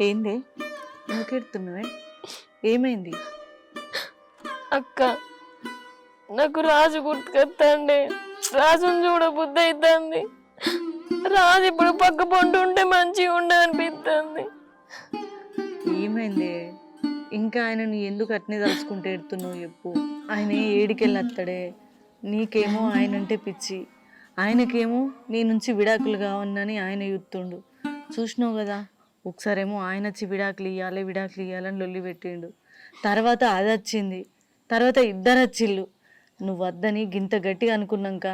ఏంది? నువ్వుకెడుతున్నావే ఏమైంది? అక్క నాకు రాజు గుర్తుకొస్తాండి రాజుని చూడ బుద్ధి అవుతుంది రాజు ఇప్పుడు పక్క పొంటి ఉంటే మంచిగా ఉండే అనిపిస్తుంది ఏమైంది? ఇంకా ఆయనని ఎందుకు అట్నే తలుచుకుంటే ఎడుతున్నావు చెప్పు. ఆయన ఏడికెళ్ళి వస్తాడే నీకేమో ఆయన అంటే పిచ్చి. ఆయనకేమో నీ నుంచి విడాకులు కావన్నని ఆయన చూస్తుండు. చూసినావు కదా? ఒకసారేమో ఆయన వచ్చి విడాకులు ఇవ్వాలి విడాకులు ఇవ్వాలని లొల్లి పెట్టిండు. తర్వాత అది వచ్చింది తర్వాత ఇద్దరు వచ్చిళ్ళు నువ్వు వద్దని గింత గట్టిగా అనుకున్నాక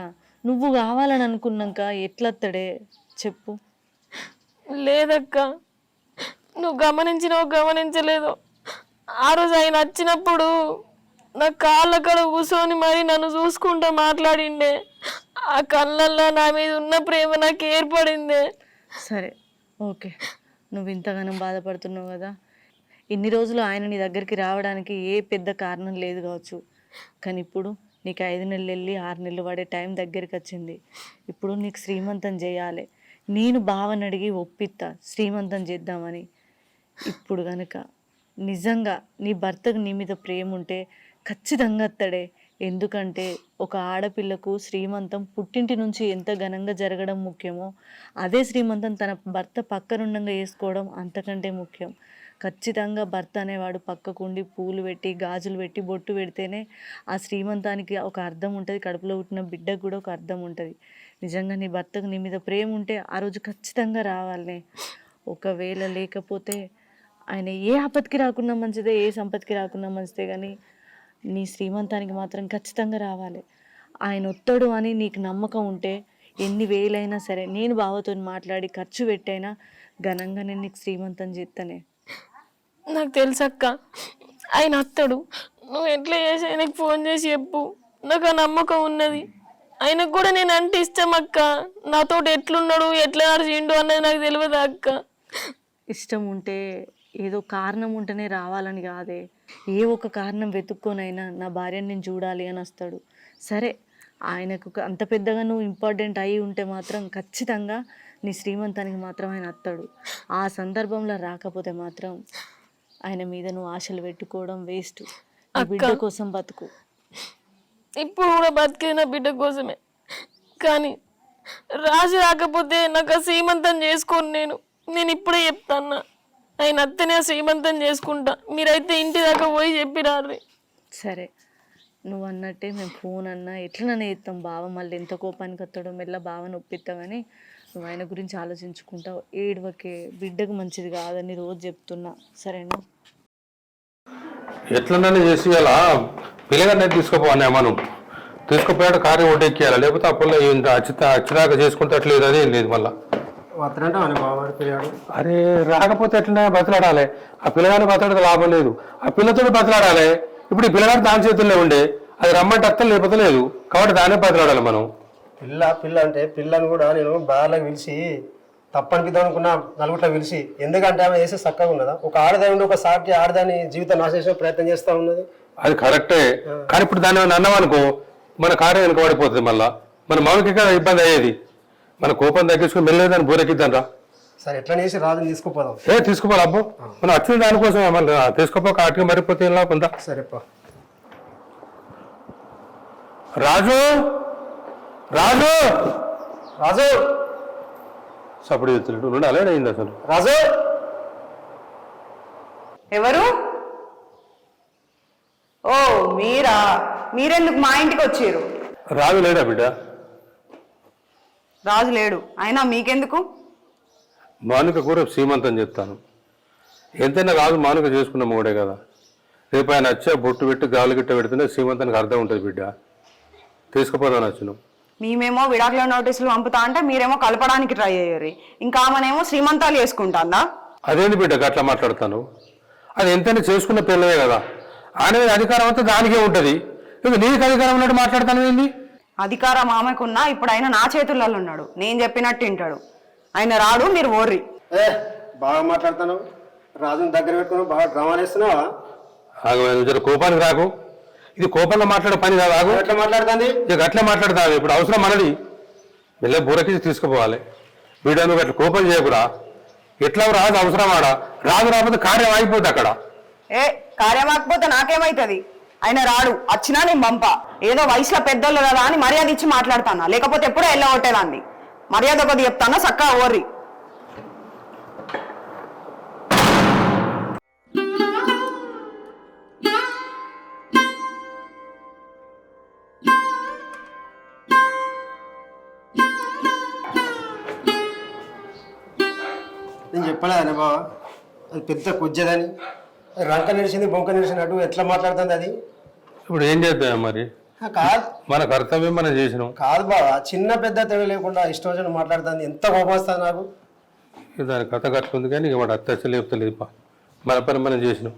నువ్వు కావాలని అనుకున్నాక ఎట్లత్తడే? చెప్పు. లేదక్క. నువ్వు గమనించినావు గమనించలేదు. ఆ రోజు ఆయన వచ్చినప్పుడు నా కాళ్ళ కడ కూర్చొని మరి నన్ను చూసుకుంటూ మాట్లాడిండే. ఆ కళ్ళల్లో నా మీద ఉన్న ప్రేమ నాకు ఏర్పడిందే. సరే ఓకే. నువ్వు ఇంతగానో బాధపడుతున్నావు కదా. ఇన్ని రోజులు ఆయన నీ దగ్గరికి రావడానికి ఏ పెద్ద కారణం లేదు కావచ్చు. కానీ ఇప్పుడు నీకు ఐదు నెలలు వెళ్ళి ఆరు నెలలు పడే టైం దగ్గరికి వచ్చింది. ఇప్పుడు నీకు శ్రీమంతం చేయాలి. నేను భావన అడిగి ఒప్పిస్తా శ్రీమంతం చేద్దామని. ఇప్పుడు కనుక నిజంగా నీ భర్తకు నీ మీద ప్రేమ ఉంటే ఖచ్చితంగా అత్తడే. ఎందుకంటే ఒక ఆడపిల్లకు శ్రీమంతం పుట్టింటి నుంచి ఎంత ఘనంగా జరగడం ముఖ్యమో అదే శ్రీమంతం తన భర్త పక్కనుండంగా వేసుకోవడం అంతకంటే ముఖ్యం. ఖచ్చితంగా భర్త అనేవాడు పక్కకుండి పూలు పెట్టి గాజులు పెట్టి బొట్టు పెడితేనే ఆ శ్రీమంతానికి ఒక అర్థం ఉంటుంది కడుపులో పుట్టిన బిడ్డకు కూడా ఒక అర్థం ఉంటుంది. నిజంగా నీ భర్తకు నీ మీద ప్రేమ ఉంటే ఆ రోజు ఖచ్చితంగా రావాలనే ఒకవేళ లేకపోతే ఆయన ఏ ఆపత్తికి రాకున్నా మంచిదే ఏ సంపత్తికి రాకున్నా మంచిదే కానీ నీ శ్రీమంతానికి మాత్రం ఖచ్చితంగా రావాలి. ఆయన ఒత్తడు అని నీకు నమ్మకం ఉంటే ఎన్ని వేలైనా సరే నేను బావతో మాట్లాడి ఖర్చు పెట్టైనా ఘనంగా నేను నీకు శ్రీమంతం చేస్తానే నాకు తెలుసక్క ఆయన అత్తడు నువ్వు ఎట్లా చేసి ఆయనకు ఫోన్ చేసి చెప్పు. నాకు ఆ నమ్మకం ఉన్నది. ఆయనకు కూడా నేను అంటే ఇష్టం అక్క నాతో ఎట్లున్నాడు ఎట్లా నడిచిండు అన్నది నాకు తెలియదు అక్క? ఇష్టం ఉంటే ఏదో కారణం ఉంటేనే రావాలని కాదే. ఏ ఒక కారణం వెతుక్కొనైనా నా భార్యని నేను చూడాలి అని వస్తాడు. సరే ఆయనకు అంత పెద్దగా నువ్వు ఇంపార్టెంట్ అయి ఉంటే మాత్రం ఖచ్చితంగా నీ శ్రీమంతానికి మాత్రం ఆయన వస్తాడు. ఆ సందర్భంలో రాకపోతే మాత్రం ఆయన మీద నువ్వు ఆశలు పెట్టుకోవడం వేస్ట్. బిడ్డ కోసం బతుకు. ఇప్పుడు కూడా బతికేది నా బిడ్డ కోసమే. కానీ రాజు రాకపోతే నాకు ఆ సీమంతం చేసుకోను నేను. నేను ఇప్పుడే చెప్తాన్నా. ఆయన అత్తనే ఆ సీమంతం చేసుకుంటా. మీరైతే ఇంటి దాకా పోయి చెప్పిరారు సరే నువ్వు అన్నట్టే మేము ఫోన్ అన్నా ఎట్లననే ఇస్తాం బావ మళ్ళీ ఎంత కోపానికి వస్తాడో మెల్ల బావని ఒప్పిస్తామని నువ్వు ఆయన గురించి ఆలోచించుకుంటావు. ఏడవకే బిడ్డకు మంచిది కాదని రోజు చెప్తున్నా. సరేనా? ఎట్లనన్నా చేసి అలా పిల్లగానే తీసుకుపోవాలి మనం తీసుకుపోయాడు కారు ఒడ్డెక్కియాలి? లేకపోతే అచ్చిత అచ్చిదాకా చేసుకుంటట్లేదు అదే లేదు మళ్ళా. అరే రాకపోతే ఎట్లనే బతలాడాలి? ఆ పిల్లగాని బతలాడితే లాభం లేదు. ఆ పిల్లతో బతలాడాలి? ఇప్పుడు ఈ పిల్లగాడు దాని చేతుల్లో ఉండే. అది రమ్మంటే అత్తలు లేకపోతే లేదు. కాబట్టి దానే బతలాడాలి మనం. పిల్ల పిల్ల అంటే పిల్లని కూడా నేను బాగా పిలిచి తప్పనిపిద్దాం అనుకున్నా నలుగుట్ల పిలిచి ఎందుకంటే ఆమె చేసే చక్కగా ఉన్నదా? ఒక ఆడదాని ఉండి ఒక సాటి ఆడదాని జీవితం నాశనం ప్రయత్నం చేస్తూ ఉన్నది? అది కరెక్టే. కానీ ఇప్పుడు దాన్ని ఏమైనా అన్నామనుకో మన కార్యం వెనుక పడిపోతుంది మళ్ళా. మన కదా ఇబ్బంది అయ్యేది. మన కోపం తగ్గించుకుని మెల్లగా దాన్ని బూరెక్కిద్దాం రా సరే ఎట్లా చేసి రాజుని తీసుకుపోదాం. ఏ తీసుకోవాలి అబ్బో. మనం వచ్చిన దానికోసం మళ్ళీ తీసుకోపోక ఆటకి మరిపోతే ఇలా కొంత సరేపా రాజు! రాజు! రాజు! సప్పుడు చేస్తున్నాడు అయింది అసలు. రాజు! ఎవరు? ఓ మీరా? మీరెందుకు మా ఇంటికి వచ్చారు? రాజు లేడా బిడ్డ? రాజు లేడు. అయినా మీకెందుకు? మానుక కూర సీమంతం చెప్తాను. ఎంతైనా రాజు మానుక చేసుకున్న మొగుడే కదా. రేపు ఆయన వచ్చా బొట్టు పెట్టి గాలి గిట్ట పెడితేనే సీమంతానికి అర్థం ఉంటుంది బిడ్డ. తీసుకుపోదాను వచ్చును మేమేమో విడాకుల నోటీసులు పంపుతా అంటే మీరేమో కలపడానికి ట్రై అయ్యారు. ఇంకా ఆమెనేమో శ్రీమంతాలు చేసుకుంటాందా? అదేంటి బిడ్డ అట్లా మాట్లాడతాను? అది ఎంతైనా చేసుకున్న పిల్లలే కదా. ఆయన అధికారం అంతా దానికే ఉంటుంది. ఇక నీకు అధికారం ఉన్నట్టు మాట్లాడతాను ఏంది? అధికారం ఆమెకున్నా ఇప్పుడు ఆయన నా చేతులలో ఉన్నాడు. నేను చెప్పినట్టు వింటాడు ఆయన రాడు మీరు ఓర్రి. ఏ బాగా మాట్లాడుతున్నావు. రాజుని దగ్గర పెట్టుకుని బాగా డ్రామాలు వేస్తున్నావా ఆగు, జర కోపానికి రాకు. ఇది కోపంగా మాట్లాడే పని కాదు ఆగు. ఎట్లా మాట్లాడుతుంది? ఇక అట్లే మాట్లాడతావు ఇప్పుడు అవసరం మనది. మెల్ల బూరకి తీసుకుపోవాలి. వీడు నువ్వు అట్లా కోపం చేయకురా. ఎట్లా రాదు అవసరం ఆడ? రాదు రాకపోతే కార్యం ఆగిపోద్ది అక్కడ. ఏ కార్యమాకపోతే నాకేమైతుంది? ఆయన రాడు. వచ్చినా నేను పంప. ఏదో వయసులో పెద్దోళ్ళు కదా అని మర్యాద ఇచ్చి మాట్లాడతానా? లేకపోతే ఎప్పుడో వెళ్ళగొట్టేదాన్ని మర్యాద ఒకటి చెప్తానా? చక్కగా ఓర్రి. నేను చెప్పలేదని బావ. అది పెద్ద కుజ్జదని. రంక నిలిచింది బొంక నిలిచినట్టు ఎట్లా మాట్లాడుతుంది అది? ఇప్పుడు ఏం చేద్దాం మరి? ఆ, కాదు. మన కర్తవ్యం మనం చేసినాం. కాదు బావ చిన్న పెద్ద తేడా లేకుండా ఇష్టం వచ్చిన మాట్లాడుతుంది. ఎంత కోపం వస్తుంది నాకు? ఇక దాని కథ కట్టుకుంది కానీ ఇక వాడు అత్త లేపుతలేదు పా మన పని మనం చేసినాం.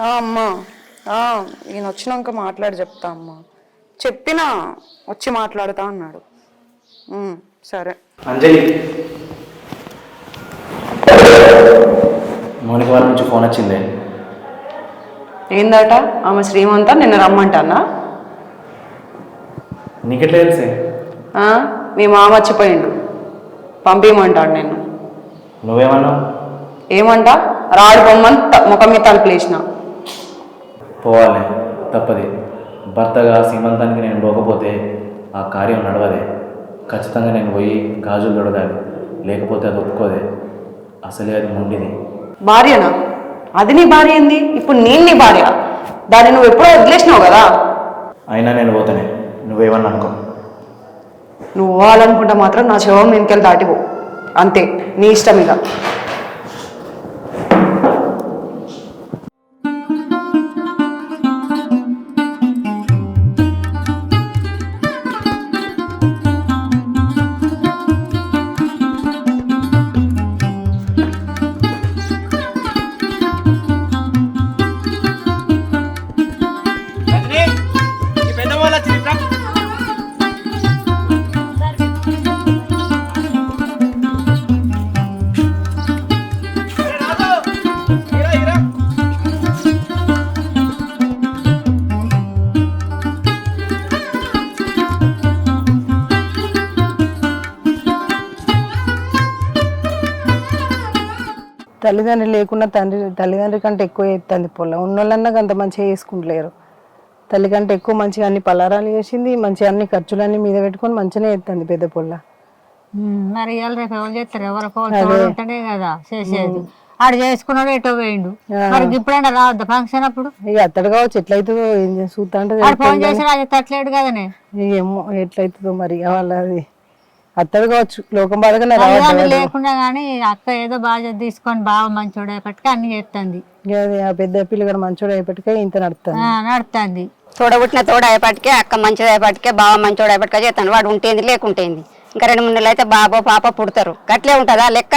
ఆ, అమ్మా. ఆ, ఈయన వచ్చినాక మాట్లాడి చెప్తా అమ్మా. చెప్పినా వచ్చి మాట్లాడుతా అన్నాడు. ఉమ్, సరే. అంజలి. మౌనిక వాళ్ళ నుంచి ఫోన్ వచ్చింది. ఏందట? ఆమె శ్రీమంత నిన్న రమ్మంటానా నీకెట్లా తెలిసే? మీ మామ వచ్చిపోయిండు పంపించమంటాడు నేను నువ్వేమన్నావు? ఏమంట? రాడు బొమ్మని ముఖం మీద తలుపులేసిన. పోవాలి తప్పది. భర్తగా సీమంతానికి నేను పోకపోతే ఆ కార్యం నడవదే. ఖచ్చితంగా నేను పోయి గాజులు తొడగాలి. లేకపోతే అది ఒప్పుకోదే. అసలే అది మొండిది. భార్యనా? అది నీ భార్య ఏంది? ఇప్పుడు నేను నీ భార్య. దాన్ని నువ్వు ఎప్పుడో వదిలేసినావు కదా. అయినా నేను పోతానే. నువ్వేమన్నా అనుకో. నువ్వు పోవాలనుకుంటే మాత్రం నా శవం వెనుకెళ్ళి దాటిపో. అంతే. నీ ఇష్టం ఇక. తల్లిదండ్రి లేకుండా తండ్రి తల్లిదండ్రి కంటే ఎక్కువ ఎత్తుంది పొలం. ఉన్నోళ్ళన్నా అంత మంచిగా చేసుకుంటలేరు. తల్లి కంటే ఎక్కువ మంచిగా అన్ని పలారాలు చేసింది మంచిగా అన్ని ఖర్చులన్నీ మీద పెట్టుకొని మంచిగానే ఎత్తుంది పెద్ద పొల్ల. మరి ఇవాళ రేపు ఎవరు చేస్తారు? ఎవరు ఉంటేనే కదా చేసేది. ఆడు చేసుకున్నాడు ఎటో పోయిండు. మరి ఇప్పుడైనా రావద్దా ఫంక్షన్ అప్పుడు? ఇక అత్తడు కావచ్చు ఎట్లయితుందో ఏం చేసి చూస్తా అంటే ఆడు ఫోన్ చేసి అది తట్టలేడు కదనే. ఏమో ఎట్లయితుందో మరి వాళ్ళది. అత్తడు కావచ్చు లోకం రావద్దు లేకుండా గానీ అక్క ఏదో బాధ్యత తీసుకొని బాగా మంచోడు అయ్యేపటికి అన్ని చేస్తుంది ఆ పెద్ద పిల్లగాడు మంచోడు అయిపోయాక ఇంత నడుస్తుంది నడుతుంది తోడబుట్టిన తోడ అయ్యేపటికే అక్క మంచిది అయ్యేపటికే బావ మంచోడు అయ్యేపటికే చేస్తాను వాడు ఉంటేంది లేకుంటేంది. ఇంకా రెండు మూడు నెలలు అయితే బాబో పాప పుడతారు. గట్లే ఉంటుందా లెక్క?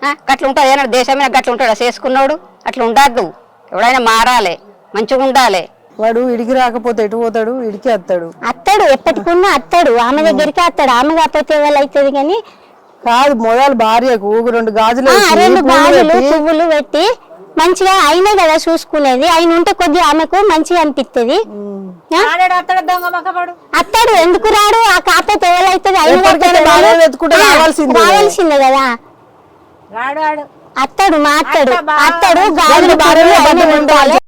ఆ, గట్ల ఉంటుంది. ఏమన్నా దేశమైన గట్ల ఉంటాడా? చేసుకున్నాడు అట్లా ఉండద్దు. ఎవడైనా మారాలి మంచిగా ఉండాలి వాడు ఇడికి రాకపోతే ఎటు పోతాడు? ఇడికి వస్తాడు అత్తడు ఎప్పటికున్నా అత్తడు. ఆమె దగ్గరికి అత్తడు. ఆమె కాకపోతే ఎవరు అవుతుంది కానీ కాదు మొదలు భార్యకు ఊగు రెండు గాజులు ఆ, వేసి, రెండు పూలు గాజులు పెట్టి, పువ్వులు పెట్టి మంచిగా అయినే కదా చూసుకునేది. ఆయన ఉంటే కొద్దిగా ఆమెకు మంచిగా అనిపిస్తుంది ఆడాడు అత్తడు దొంగ అత్తడు ఎందుకు రాడు? ఆ కాకపోతే ఎవరు అవుతుంది ఆయన ఎప్పటికైనా కాకపోతే భార్య ఎవరు? వెతుక్కుంటే ఆ, రావాల్సిందే. రావాల్సిందే కదా. రాడు ఆడు అత్తడు మా అత్తడు. అత్త అత్తడు రెండు గాజులు భార్యలు పువ్వులు అబద్ధం అయినే ఉండాలి. ఉండాలి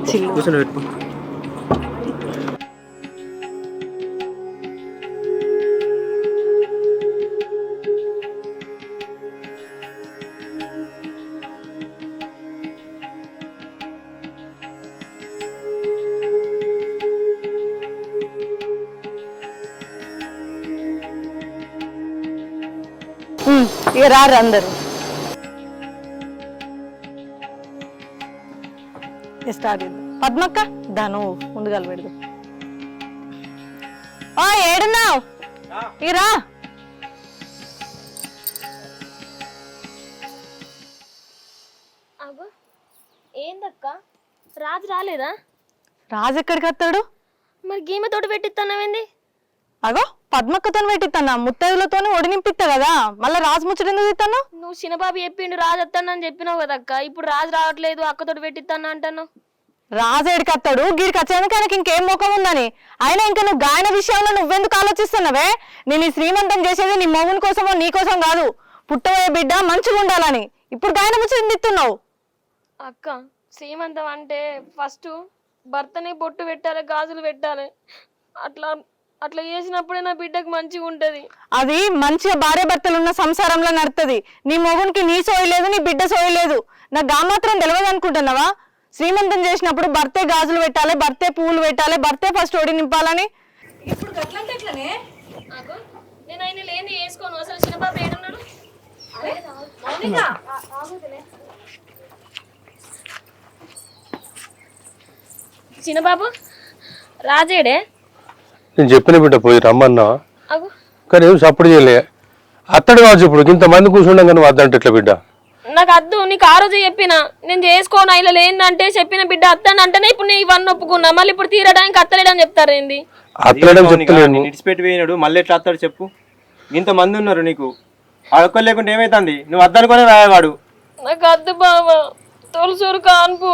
అందరు వచ్చిళ్ళు కూర్చొని పెట్టుకో ఉమ్, ఇక రారు అందరు స్టార్ట్ చేద్దాం. పద్మక్క దాను ముందుగా పెడదాం. ఓ ఏడున్నావు? ఇరా. అగో ఏందక్క? రాజు రాలేదా? రాజు ఎక్కడికి వస్తాడు? మరి గీమెతోటి పెట్టిస్తున్నావేంది అగో పద్మక్కతో పెట్టిస్తానా ముత్తైదులతో ఒడి నింపిస్తా కదా. మళ్ళీ రాజు ముచ్చట ఎందుకు తిత్తాను నువ్వు చిన్నబాబు చెప్పిండు రాజు వస్తానని చెప్పినావు కదా అక్క ఇప్పుడు రాజు రావట్లేదు అక్కతోటి పెట్టిస్తాను అంటాను రాజు ఎడికి వస్తాడు గీడికి వచ్చేందుకు ఆయనకి ఇంకేం ముఖం ఉందని. అయినా ఇంకా నువ్వు గాయన విషయంలో నువ్వెందుకు ఆలోచిస్తున్నావే? నేను ఈ శ్రీమంతం చేసేది నీ మొగుని కోసమో నీ కోసం కాదు. పుట్టబోయే బిడ్డ మంచిగా ఉండాలని ఇప్పుడు గాయన ముచ్చట తిత్తున్నావు అక్క శ్రీమంతం అంటే ఫస్ట్ భర్తని బొట్టు పెట్టాలి గాజులు పెట్టాలి. అట్లా అట్లా చేసినప్పుడే నా బిడ్డకు మంచిగా ఉంటది. అది మంచిగా భార్య భర్తలు ఉన్న సంసారంలో నడుతుంది. నీ మొగునికి నీ సోయి లేదు నీ బిడ్డ సోయి లేదు. నాకు గా మాత్రం తెలియదు అనుకుంటున్నావా శ్రీమంతం చేసినప్పుడు భర్తే గాజులు పెట్టాలి భర్తే పువ్వులు పెట్టాలి భర్తే ఫస్ట్ ఒడి నింపాలని. అగో నేను ఆయన లేని వేసుకోను. అసలు చిన్నబాబు ఏడున్నాడు? చిన్నబాబు రాజేడే? నేను చెప్పిన బిడ్డ పోయి రమ్మన్నా. అగో కానీ ఏం సపోర్ట్ చేయలే. అత్తడు కావచ్చు ఇప్పుడు. ఇంతమంది కూర్చుండం కానీ వద్దంటే ఎట్లా బిడ్డ? నాకు అద్దు నీకు ఆ రోజు చెప్పిన. నేను చేసుకోను ఇలా లేదంటే చెప్పిన బిడ్డ అత్తాను అంటేనే ఇప్పుడు నేను ఇవన్నీ ఒప్పుకున్నా. మళ్ళీ ఇప్పుడు తీరడానికి అత్తలేడని చెప్తారు ఏంది? అత్తడం ఇడిచిపెట్టి పోయినాడు మళ్ళీ ఎట్లా వస్తాడు చెప్పు. ఇంత మంది ఉన్నారు నీకు. ఆడొక్కరు లేకుంటే ఏమైతుంది? నువ్వు అద్దనుకొని రాయవాడు. నాకు అద్దు బావ. తొలసూరు కాన్పు.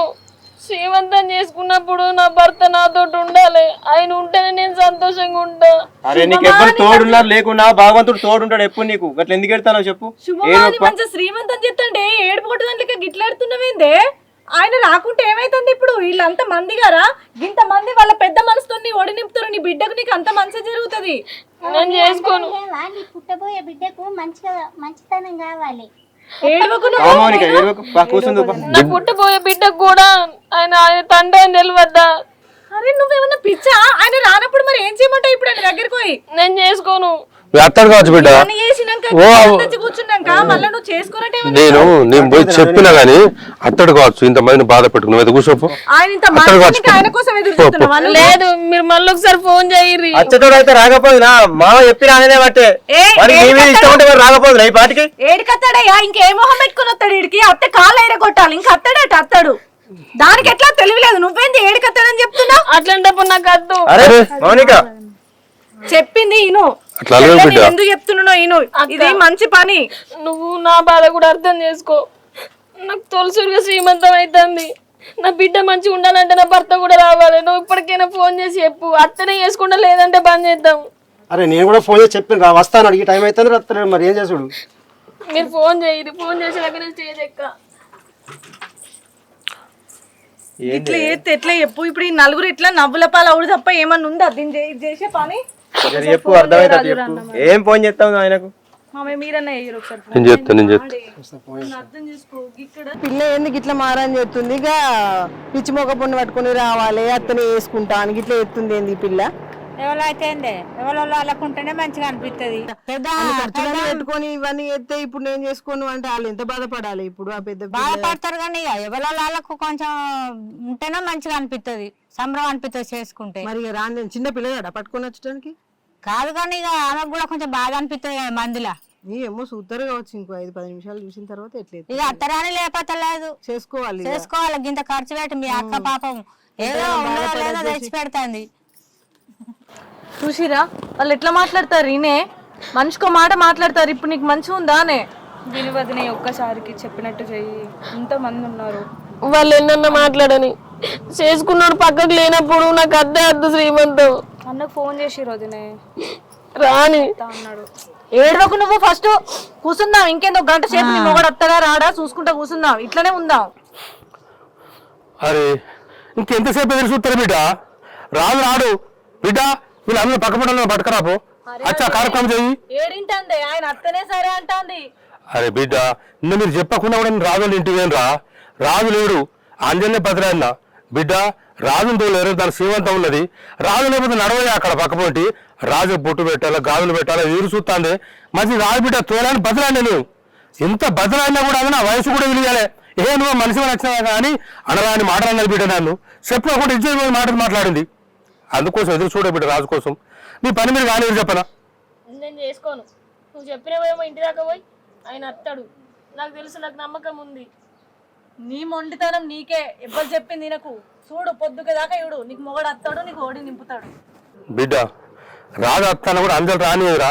శ్రీమంతం చేసుకున్నప్పుడు నా భర్త నాతో ఉండాలి. ఆయన ఉంటేనే నేను సంతోషంగా ఉంటా. అరే నీకు ఎవ్వరు తోడున్నారు? లేకున్నా భగవంతుడు తోడుంటాడు ఎప్పుడు నీకు? అట్లా ఎందుకు ఎడతానో చెప్పు. ఏ నొప్ప? శ్రీమంతం చెప్తంటే ఏడుపు కొట్టడానికి గిట్లాడుతున్నవేందే ఆయన రాకుంటే ఏమైతుంది ఇప్పుడు? వీళ్ళంత మంది గారా? ఇంత మంది వాళ్ళ పెద్ద మనసుతో నీ ఒడి నింపుతారు నీ బిడ్డకు నీకు అంత మంచి జరుగుతుంది. నేను చేసుకోను. నీ పుట్టబోయే బిడ్డకు మంచిగా మంచితనం కావాలి. పుట్టబోయే బిడ్డకు కూడా ఆయన ఆయన తండ్రి అని తెలియద్దా అరే నువ్వేమన్నా పిచ్చా? ఆయన రానప్పుడు మరి ఏం చేయమంటావు ఇప్పుడు ఆయన దగ్గరికి పోయి? నేను చేసుకోను. అత్తడు కావచ్చు బిడ్డ. ఓ తెచ్చి కూర్చున్నాక మళ్ళీ నువ్వు చేసుకున్నట్టే నేను నేను పోయి చెప్పినా గానీ అత్తడు కావచ్చు బాధ అయితే కూర్చోపో ఆయన ఇంత ఆయన కోసం ఎదురు చూస్తున్నావా? నువ్వు? లేదు మీరు మళ్ళీ ఒకసారి ఫోన్ చేయర్రి. అచ్చతోడు అయితే మామ బట్టే. మరి నీ మీద ఇష్టం ఉంటే మరి రాకపోదురా ఈ పాటికి? ఏడికత్తాడయ్యా? ఇంకే మొహం పెట్టుకుని వస్తాడు వీడికి అత్త కాళ్ళు ఎరగొట్టాలి. ఇంకా అత్తాడట అత్తాడు. దానికి ఎట్లా తెలియలేదు నువ్వేంది ఏడికత్తాడని చెప్తున్నా అట్లాంటప్పుడు నాకు అద్దు. అరే. మౌనిక. చెప్పింది అట్లా బిడ్డ. ఎందుకు చెప్తున్నానో ఇను ఇది మంచి పని. నువ్వు నా బాధ కూడా అర్థం చేసుకో. నాకు తొలసూరుగా శ్రీమంతం అవుతుంది నా బిడ్డ మంచిగా ఉండాలంటే నా భర్త కూడా రావాలి. నువ్వు ఇప్పటికైనా ఫోన్ చేసి చెప్పు. అత్తనే చేసుకుంటా లేదంటే బంద్ చేద్దాం. అరే నేను కూడా ఫోన్ చేసి చెప్పాను రా. వస్తాను. అడిగి టైం అవుతుంది రత్తలేడు మరి ఏం చేసుడు? మీరు ఫోన్ చేయరు ఫోన్ చేసినాక నేను స్టేజ్ ఎక్క ఇట్లా చేస్తే ఎట్లా చెప్పు? ఇప్పుడు ఈ నలుగురు ఇట్లా నవ్వుల పాలు అవుడు తప్ప ఏమన్నా ఉందా? దీన్ని చేసే పని? జర చెప్పు అర్థమవుతుంది చెప్పు. ఏం ఫోన్ చేస్తావు ఆయనకు? నేను చెప్తాను చెప్తాను పిల్ల ఎందుకు ఇట్లా మారని చెప్తుంది? ఇక పిచ్చి మొక్క పొన్ను పట్టుకొని రావాలి అత్తనే వేసుకుంటా అని ఇట్లా ఎత్తుంది ఏంది ఈ పిల్ల? ఎవరైతే ఎవరో వాళ్ళకుంటేనే మంచిగా అనిపిస్తుంది పెద్ద అన్ని ఖర్చులన్నీ పెట్టుకొని ఇవన్నీ ఎత్తే ఇప్పుడు నేను చేసుకోను అంటే వాళ్ళు ఎంత బాధపడాలి ఇప్పుడు ఆ పెద్ద పిల్ల? బాధపడతారు కానీ ఇక ఎవరో వాళ్ళకు కొంచెం ఉంటేనే మంచిగా అనిపిస్తుంది సంబరం అనిపిస్తుంది చేసుకుంటే. మరి ఇక రాని నేను చిన్న పిల్లగాడా పట్టుకొని వచ్చడానికి? కాదు కానీ ఇక ఆమెకు కూడా కొంచెం బాధ అనిపిస్తుంది కదా మందిలా. నీ ఏమో కావచ్చు ఇంకో ఐదు పది నిమిషాలు చూసిన తర్వాత ఎట్లా ఎత్తు? ఇక అత్తరాని లేకపోతలేదు. చేసుకోవాలి ఇక. చేసుకోవాలి గింత ఖర్చు పెట్టి మీ అక్క పాపం ఏదో ఉన్నదో లేదో తెచ్చి పెడుతుంది చూసిరా? వాళ్ళు ఎట్లా మాట్లాడతారు? ఈయనే మనిషికో మాట మాట్లాడతారు. ఇప్పుడు నీకు మంచిగా ఉందా అనే? విలువదిని ఒక్కసారికి చెప్పినట్టు చెయ్యి. ఇంతమంది ఉన్నారు. వాళ్ళు ఎన్నన్నా మాట్లాడని. చేసుకున్నాడు పక్కకు లేనప్పుడు నాకు అద్దే అద్దు శ్రీమంతం. అన్నకు ఫోన్ చేసి రోజునే రాని. అన్నాడు. ఏడవకు నువ్వు ఫస్ట్ కూర్చుందాం ఇంకేందో గంట సేపు నీ మొగడు వస్తాడా రాడా? చూసుకుంటా కూర్చుందాం ఇట్లనే ఉందాం అరే ఇంకెంతసేపు ఎదురు చూస్తారు బిడ్డ? రాదు రాడు. బిడ్డ వీళ్ళందరూ పక్క పట్టాలని పట్టుకరాపో అచ్చా కార్యక్రమం చెయ్యి ఏడింటంది? ఆయన అత్తనే సరే అంటాంది. అరే బిడ్డ నిన్న మీరు చెప్పకుండా కూడా నేను రాజుల ఇంటికి రా రాజు లేడు. ఆంజనేయ భద్రాయన. బిడ్డ రాజుని తోలేరు దాని శ్రీమంతం ఉన్నది. రాజు లేకపోతే నడవలే అక్కడ పక్కపోటి. రాజు బొట్టు పెట్టాలా గాజులు పెట్టాలా ఎదురు చూస్తాంది. మంచి రాజు బిడ్డ తోలని బదిలాడి నువ్వు ఇంత బదిలాడినా కూడా అది నా వయసు కూడా విలియాలే ఏ నువ్వు మనిషి నచ్చినా కానీ అనరాని మాటలు బిడ్డ నన్ను. చెప్పకుండా ఇచ్చేది మాటలు మాట్లాడింది. అందుకోసం ఎదురు చూడ బిడ్డ రాజు కోసం. నీ పని మీరు కానీ చెప్పనా? నేను చేసుకోను. నువ్వు చెప్పినవేమో ఇంటి దాకా పోయి ఆయన అత్తాడు. నాకు తెలుసు నాకు నమ్మకం ఉంది. నీ మొండితనం నీకే. ఎవ్వరు చెప్పింది నాకు చూడు పొద్దుక దాకా ఇడు నీకు మొగడు అత్తాడు నీకు ఓడి నింపుతాడు. బిడ్డ రాజు అత్తన కూడా అందరు రానియదురా.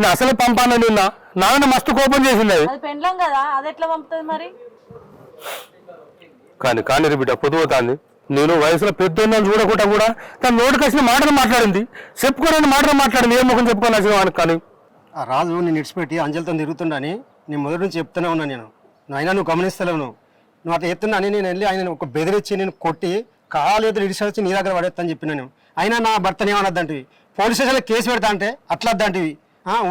నేను అసలు పంపాను నిన్న నాన్న మస్తు కోపం చేసింది. అది అది పెండ్లం కదా అది ఎట్లా పంపుతుంది మరి? కానీ కానీ బిడ్డ పొదువుతాంది నేను వయసులో పెద్దోళ్ళని చూడకుండా కూడా తన నోటికి వచ్చిన మాటలు మాట్లాడింది. చెప్పుకోలేని మాటలు మాట్లాడింది. ఏ ముఖం చెప్పుకొని వచ్చిన కానీ. ఆ రాజు నేను ఇడిచిపెట్టి అంజలితో తిరుగుతుండని నేను మొదటి నుంచి చెప్తూనే ఉన్నాను నేను. నువ్వు అయినా నువ్వు గమనిస్తలేవు నువ్వు. నువ్వు అట్లా చెప్తున్నా అని నేను వెళ్ళి ఆయన ఒక బెదిరించి నేను కొట్టి కాలేదులు ఇడిచి నీ దగ్గర పడేస్తాను చెప్పిన నేను. అయినా నా భర్తని ఏమన్నదంటివి పోలీస్ స్టేషన్లో కేసు పెడతా అంటే అట్లా వద్దంటివి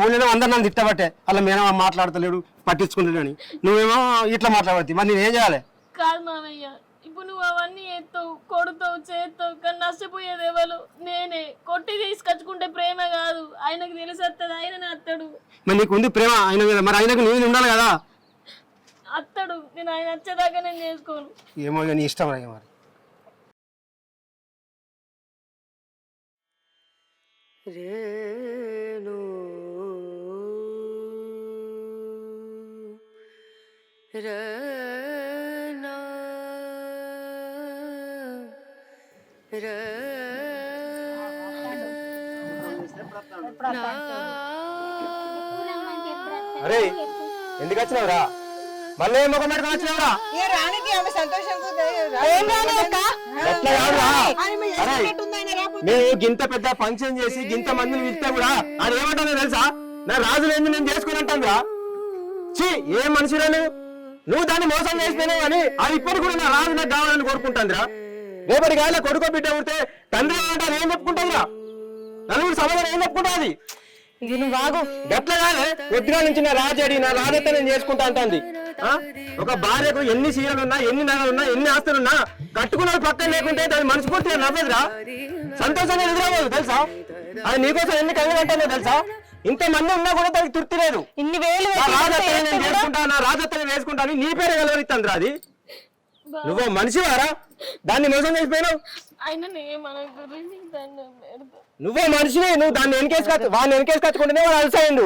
ఊళ్ళో అందరు నన్ను తిట్టబట్టే. అలా మేనమా మాట్లాడతలేడు పట్టించుకుంటాడు అని. నువ్వేమో ఇట్లా మాట్లాడబట్టి. మరి నేనేం చేయాలి? కాదు మామయ్య ఇప్పుడు నువ్వు అవన్నీ ఎత్తావు కొడుతావు చేస్తావు కానీ నష్టపోయేది ఎవరు? నేనే. కొట్టి తీసుకొచ్చుకుంటే ప్రేమ కాదు. ఆయనకు తెలిసేస్తుంది ఆయన అత్తడు. మరి నీకు ఉంది ప్రేమ? ఆయన మీద మరి ఆయనకు నేను ఉండాలి కదా? అత్తడు నేను ఆయన వచ్చేదాకా నేను చేసుకోను. ఏమో ఇక నీ ఇష్టం ఇక మరి. అరే ఎందుకు వచ్చినావురా? మళ్ళీ ఏం ముఖం పెట్టుకొని వచ్చినావురా? ఎట్లా కాదురా? అరే, మేము గింత పెద్ద ఫంక్షన్ చేసి గింత మందిని పిలిస్తే కూడా ఆయన ఏమంటుందో తెలుసా నా రాజులు ఏంది నేను చేసుకుని అంటాందిరా ఛీ ఏ మనిషిరా నువ్వు? నువ్వు దాన్ని మోసం చేసిపోయినావు అని అది ఇప్పుడు కూడా నా రాజు నాకు కావాలని కోరుకుంటాందిరా. రేపటి గాలి కొడుకో బిడ్డ పుడితే తండ్రి ఏమంటారు ఏం చెప్పుకుంటుందిరా? నలుగురు సమాధానం ఏం చెప్పుకుంటుంది? ఇది నువ్వు ఆగు. గట్ల కాదే? పొద్దుగా నుంచి నా రాజడి నా రాజత్వం నేను చేసుకుంటా అంటుంది? ఒక భార్యకు ఎన్ని సీరలు ఉన్నా ఎన్ని నగలు ఉన్నా ఎన్ని ఆస్తులు ఉన్నా కట్టుకున్న పక్కన లేకుంటే దాని మనస్ఫూర్తిగా నవ్వదురా? సంతోషంగా ఎదురవ్వదు తెలుసా? అది నీకోసం ఎన్ని కలగంటానో తెలుసా? ఇంత మంది ఉన్నా కూడా దానికి తృప్తి లేదు. ఇన్ని వేలు నేను కూడా- చేసుకుంటా నా రాజత్వం వేసుకుంటా అని నీ పేరే వెలవరిస్తుంది అది? నువ్వు మనిషివారా? దాన్ని మోసం చేసిపోయినావు? నువ్వే మనిషివి నువ్వు దాన్ని వెనకేసి వాడిని వెనకేసి కచ్చుకుంటేనే వాడు అలసైండు.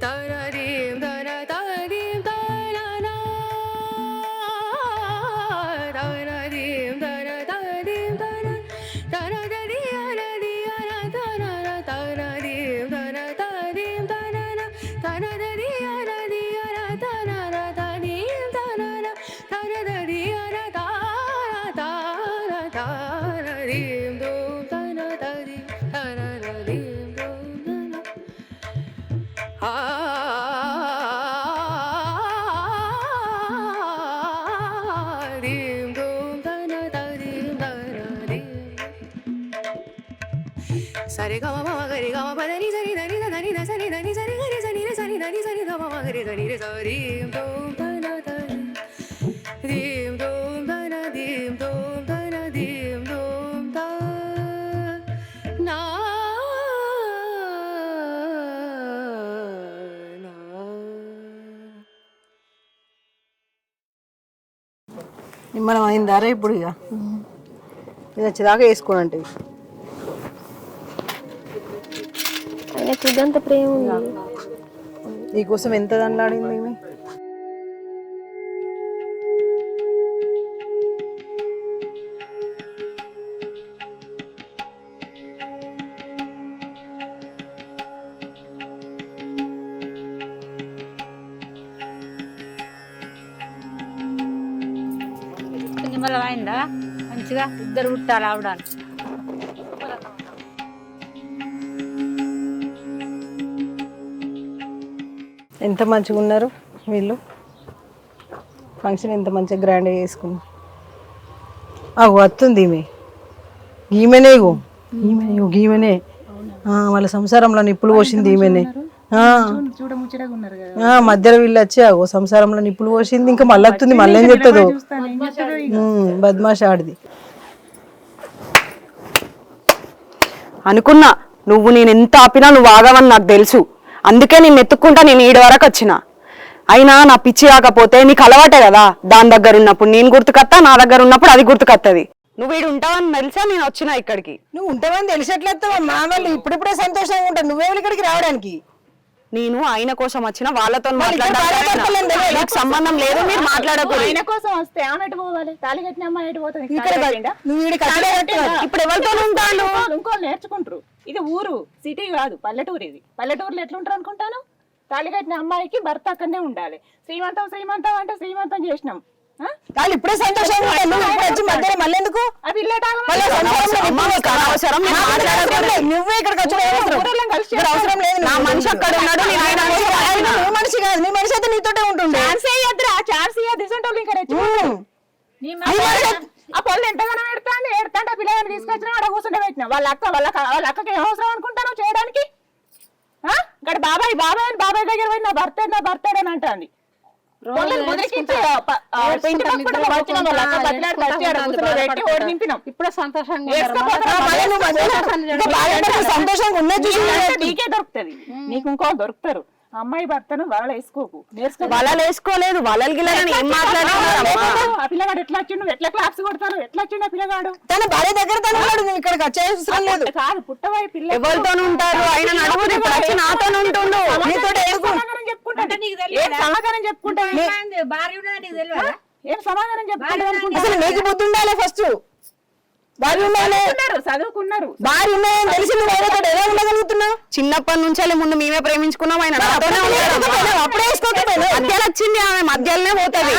da da da da da మనం అయిందారా ఇప్పుడు ఇక? ఇది వచ్చేదాకా వేసుకోను అంటే ఆయనకు ఇదంత ప్రేమ ఉంది. నీకోసం ఎంత దండలాడింది ఈమె? ఇద్దరు పుట్టాలి ఆవడానికి ఎంత మంచిగా ఉన్నారు వీళ్ళు? ఫంక్షన్ ఎంత మంచిగా గ్రాండ్గా చేసుకున్నారు. అవు వస్తుంది ఈమె. ఈమెనే ఇగో. ఈమెనే ఈమెనే. ఆ, వాళ్ళ సంసారంలో నిప్పులు పోసింది ఈమెనే. ఆ. ఆ, మధ్యలో వీళ్ళు వచ్చి అగో సంసారంలో నిప్పులు పోసింది ఇంకా మళ్ళీ వస్తుంది మళ్ళీ ఏం చెప్తుందో బద్మాష్ ఆడిది. అనుకున్నా నువ్వు నేను ఎంత ఆపినా నువ్వు ఆగవని నాకు తెలుసు. అందుకే నేను ఎత్తుక్కుంటా నేను ఈడ వరకు వచ్చిన. అయినా నా పిచ్చి రాకపోతే నీకు అలవాటే కదా. దాని దగ్గర ఉన్నప్పుడు నేను గుర్తుకత్తా నా దగ్గర ఉన్నప్పుడు అది గుర్తుకత్తది. నువ్వు ఈడు ఉంటావని తెలుసా నేను వచ్చిన ఇక్కడికి? నువ్వు ఉంటావని తెలిసేట్లేదు మా వాళ్ళు ఇప్పుడిప్పుడే సంతోషంగా ఉంటారు నువ్వేమి ఇక్కడికి రావడానికి? నేను ఆయన కోసం వచ్చిన వాళ్ళతో? నాకు సంబంధం లేదు మీరు మాట్లాడకూడదు. ఆయన కోసం వస్తే ఆమె ఎటు పోవాలి? తాళి కట్టిన అమ్మాయి ఎటు పోతుంది. ఇప్పుడు ఎవరితో ఉంటాను? ఇంకోళ్ళు- ఇంకోళ్ళు నేర్చుకుంటారు. ఇది ఊరు సిటీ కాదు పల్లెటూరు ఇది. పల్లెటూరులో ఎట్లుంటారు అనుకుంటాను? తాళి కట్టిన అమ్మాయికి భర్త అక్కడనే ఉండాలి. శ్రీమంతం శ్రీమంతం అంటే శ్రీమంతం చేసినాం? వాళ్ళు ఇప్పుడే ఇప్పుడు వచ్చి మధ్యలో మళ్ళీ ఎందుకు. అవసరం. నువ్వే ఇక్కడికి వచ్చి అవసరం ఇక్కడ లేదు నా మనిషి అక్కడ ఉన్నాడు వచ్చిన. నువ్వు మనిషి కాదు. నీ మనిషి అయితే నీతోటే ఉంటుండే. Chance ఇయ్యద్దురా chance ఇయ్యద్దు. ఇసంటోళ్ళు ఇంకా రెచ్చిపోతారు. నీ మనిషి ఆ పొల్లు ఎంతగానో ఎడతాండి ఎడతాండి ఆ పిల్లగాని తీసుకొచ్చిన ఆడ కూర్చుంటే పెట్టిన. వాళ్ళ అక్క వాళ్ళ వాళ్ళ అక్కకి ఏం అవసరం అనుకుంటాను చేయడానికి? ఆ? ఇక్కడ బాబాయ్ బాబాయ్ అని బాబాయ్ దగ్గర పోయి నా భర్త నా భర్త అని అంటాంది. ఇప్పుడు సంతోషంగా సంతోషంగా ఉన్నది నీకు ఇంకో దొరుకుతారు. అమ్మాయి భర్తను వల వేసుకోకు. నేర్చుకో వలలు వేసుకోలేదు వలలు గిలని ఏం ఆ పిల్లగాడు ఎట్లా వచ్చిండు? ఎట్లా క్లాప్స్ కొడతారు? ఎట్లా వచ్చిండు ఆ పిల్లగాడు? తన భార్య దగ్గర తను ఉన్నాడు నువ్వు ఇక్కడికి వచ్చే అవసరం లేదు. కాదు పుట్టబోయే పిల్ల ఎవరితో ఉంటారు? ఆయన వచ్చి నాతో ఉంటుండు. నీతో సమాధానం చెప్పుకుంటా ఏం సమాధానం చెప్పుకుంటా ఏం సమాధానం చెప్పుకుంటా అసలు నీకు బుద్ధి ఉండాలి ఫస్ట్ భార్య చదువుకున్నారు భార్య ఉన్నాయని తెలిసి నువ్వు ఎవరితో ఎలా ఉండగలుగుతున్నావు? చిన్నప్పటి నుంచే ముందు మేమే ప్రేమించుకున్నాం ఆయన నాతోనే ఉన్నాడు. అప్పుడే వేసుకోకపోయినా మధ్యలో వచ్చింది ఆమె మధ్యలోనే పోతుంది.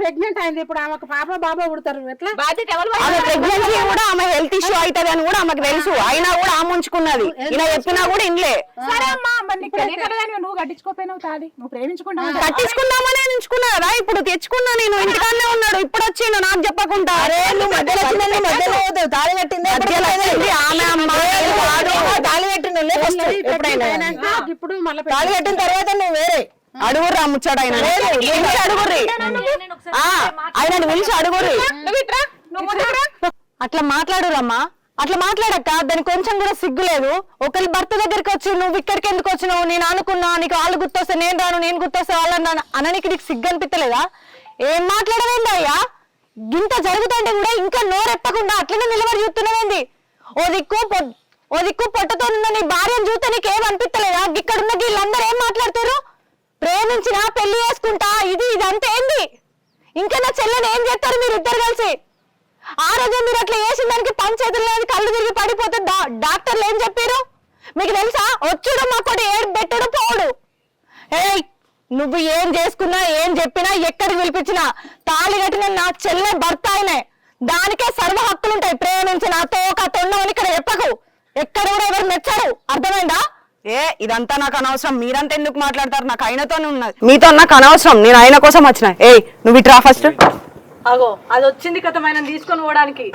ప్రెగ్నెంట్ అయింది. ఇప్పుడు ఆమెకు పాప బాబా పుడతారు. ఎట్లా? బాధ్యత ఎవరు ఆమె ప్రెగ్నెన్సీ కూడా ఆమె హెల్త్ ఇష్యూ అవుతుంది అని కూడా ఆమెకు తెలుసు. అయినా కూడా ఆమె ఉంచుకున్నది. ఇలా చెప్పినా కూడా ఇన్లే. సరే అమ్మా నువ్వు కట్టించుకోపోయినావు తాది నువ్వు కట్టించుకుందామనే ఉంచుకున్నా కదా. ఇప్పుడు తెచ్చుకున్నా నేను. ఇంటికాడనే ఉన్నాడు. ఇప్పుడు వచ్చిండు నాకు చెప్పకుండా. అరే నువ్వు మధ్యలో మధ్యలో పోతావు తాళి కట్టిందే ఆమె అమ్మ కట్టిన ఫస్ట్ ఎప్పుడైనా. ఇప్పుడు మళ్ళీ తాళి కట్టిన తర్వాత నువ్వు వేరే. అడుగుర్రా ముచ్చాడు ఆయన పిలిచి. అడుగుర్రి ఆ, ఆయనని పిలిచి అడుగుర్రి. అట్లా మాట్లాడురమ్మా. అట్లా మాట్లాడక్క దానికి కొంచెం కూడా సిగ్గు లేదు. ఒకరి భర్త దగ్గరికి వచ్చి నువ్వు ఇక్కడికి ఎందుకు వచ్చినావు? నేను అనుకున్నా నీకు వాళ్ళు గుర్తొస్తే నేను రాను నేను గుర్తొస్తే వాళ్ళని రాను అననికి నీకు సిగ్గు అనిపించలేదా ఏం మాట్లాడవేంది గింత జరుగుతుంటే కూడా ఇంకా నోరెప్పకుండా అట్లనే నిలబడి చూస్తున్నదండి ఓ దిక్కు పొ- ఓ దిక్కు పొట్టతో ఉన్న నీ భార్యను చూస్తే నీకు ఏం అనిపించలేదా ఇక్కడ ఉన్న వీళ్ళందరూ ఏం మాట్లాడుతారు ప్రేమించిన పెళ్ళి చేసుకుంటా ఇది ఇదంతా ఏంది? ఇంకా నా చెల్లెని ఏం చేస్తారు మీరు ఇద్దరు కలిసి? ఆ రోజు మీరు అట్లా చేసిన దానికి పంచేతులు లేదు కళ్ళు తిరిగి పడిపోతే డాక్టర్లు ఏం చెప్పారు మీకు తెలుసా? వచ్చుడు మా కొడు ఏడు పెట్టడు పోడు. ఏయ్! నువ్వు ఏం చేసుకున్నా ఏం చెప్పినా ఎక్కడికి పిలిపించినా తాళి కట్టిన నా చెల్లె భర్త ఆయనే. దానికే సర్వ హక్కులు ఉంటాయి. ప్రేమించిన తోక తొండమని ఇక్కడ చెప్పకు. ఎక్కడ కూడా ఎవరు మెచ్చరు అర్థమైందా? ఏ ఇదంతా నాకు అనవసరం. మీరంతా ఎందుకు మాట్లాడతారు? నాకు ఆయనతోనే ఉన్నది. మీతో నాకు అనవసరం. నేను ఆయన కోసం వచ్చిన. ఏయ్ నువ్వు ఇట్రా ఫస్ట్ అగో అది వచ్చింది కథ మనం తీసుకొని పోవడానికి.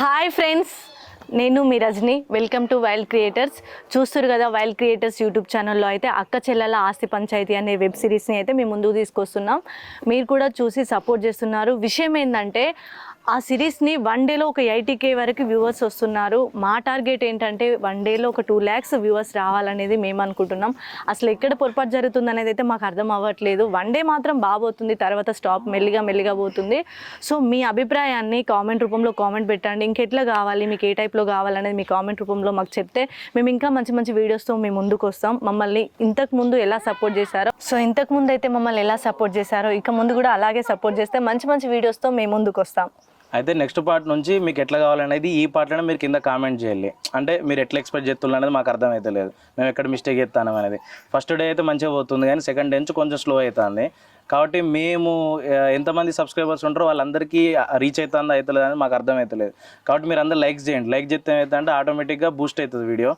హాయ్ ఫ్రెండ్స్ నేను మీ Rajani. Welcome to wild creators చూస్తారు కదా వైల్డ్ క్రియేటర్స్ యూట్యూబ్ ఛానల్లో అయితే అక్క చెల్లెల ఆస్తి పంచాయతీ అనే వెబ్ సిరీస్ని అయితే మేము ముందుకు తీసుకొస్తున్నాం. మీరు కూడా చూసి సపోర్ట్ చేస్తున్నారు. విషయం ఏంటంటే ఆ సిరీస్ని వన్ డేలో ఒక ఎయిటీ కే వరకు వ్యూవర్స్ వస్తున్నారు. మా టార్గెట్ ఏంటంటే వన్ డేలో ఒక టూ ల్యాక్స్ వ్యూవర్స్ రావాలనేది మేము అనుకుంటున్నాం. అసలు ఎక్కడ పొరపాటు జరుగుతుంది అనేది అయితే మాకు అర్థం అవ్వట్లేదు. వన్ డే మాత్రం బాగోతుంది తర్వాత స్టాప్ మెల్లిగా మెల్లిగా పోతుంది. సో మీ అభిప్రాయాన్ని కామెంట్ రూపంలో కామెంట్ పెట్టండి. ఇంకెట్లా కావాలి మీకు ఏ టైప్లో కావాలనేది మీ కామెంట్ రూపంలో మాకు చెప్తే మేము ఇంకా మంచి మంచి వీడియోస్తో మేము ముందుకు వస్తాం. మమ్మల్ని ఇంతకు ముందు ఎలా సపోర్ట్ చేశారో సో ఇంతకు ముందు అయితే మమ్మల్ని ఎలా సపోర్ట్ చేశారో ఇక ముందు కూడా అలాగే సపోర్ట్ చేస్తే మంచి మంచి వీడియోస్తో మేము ముందుకు వస్తాం. అయితే నెక్స్ట్ పార్ట్ నుంచి మీకు ఎట్లా కావాలనేది ఈ పార్ట్లోనే మీరు కింద కామెంట్ చేయాలి. అంటే మీరు ఎట్లా ఎక్స్పెక్ట్ చేస్తున్నారు అనేది మాకు అర్థమైతే లేదు. మేము ఎక్కడ మిస్టేక్ చేస్తాం అనేది. ఫస్ట్ డే అయితే మంచిగా పోతుంది కానీ సెకండ్ డే నుంచి కొంచెం స్లో అవుతుంది. కాబట్టి మేము ఎంతమంది సబ్స్క్రైబర్స్ ఉంటారో వాళ్ళందరికీ రీచ్ అవుతుందా అవుతలేదు అనేది మాకు అర్థమవుతలేదు కాబట్టి మీరు అందరు లైక్ చేయండి. లైక్ చేస్తే ఏమవుతుందంటే ఆటోమేటిక్గా బూస్ట్ అవుతుంది వీడియో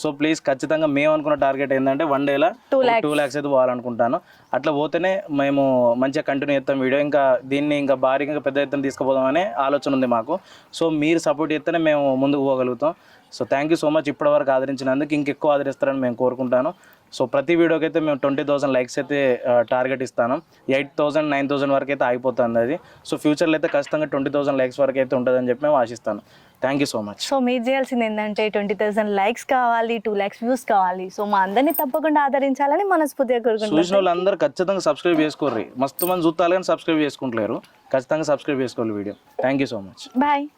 సో ప్లీజ్ ఖచ్చితంగా మేము అనుకున్న టార్గెట్ ఏంటంటే వన్ డేలో టూ ల్యాక్స్ అయితే పోవాలనుకుంటాను. అట్లా పోతేనే మేము మంచిగా కంటిన్యూ చేస్తాం వీడియో ఇంకా దీన్ని ఇంకా భారీగా పెద్ద ఎత్తున తీసుకుపోదామనే ఆలోచన ఉంది మాకు. సో మీరు సపోర్ట్ చేస్తేనే మేము ముందుకు పోగలుగుతాం. So thank you so much ఇప్పటివరకు ఆదరించినందుకు ఇంకెక్కువ ఆదరిస్తారని మేము కోరుకుంటాను. సో ప్రతి వీడియోకి అయితే మేము ట్వంటీ థౌసండ్ లైక్స్ అయితే టార్గెట్ ఇస్తాను. ఎయిట్ థౌసండ్ నైన్ థౌసండ్ వరకు అయితే ఆగిపోతుంది అది. సో ఫ్యూచర్లో అయితే ఖచ్చితంగా ట్వంటీ థౌసండ్ లైక్స్ వరకు అయితే ఉంటుందని చెప్పి మేము ఆశిస్తాను. Thank you so much so మీరు చేయాల్సింది ఏంటంటే ట్వంటీ థౌసండ్ లైక్స్ కావాలి టూ ల్యాక్స్ వ్యూస్ కావాలి. సో మా అందరినీ తప్పకుండా ఆదరించాలని మనస్ఫూర్తిగా కోరుకుంటున్నాను. చూసిన వాళ్ళందరూ ఖచ్చితంగా సబ్స్క్రైబ్ చేసుకోర్రి. మస్తు మంది చూస్తాలు కానీ సబ్స్క్రైబ్ చేసుకుంటలేరు. ఖచ్చితంగా సబ్స్క్రైబ్ చేసుకోవాలి video. Thank you so much bye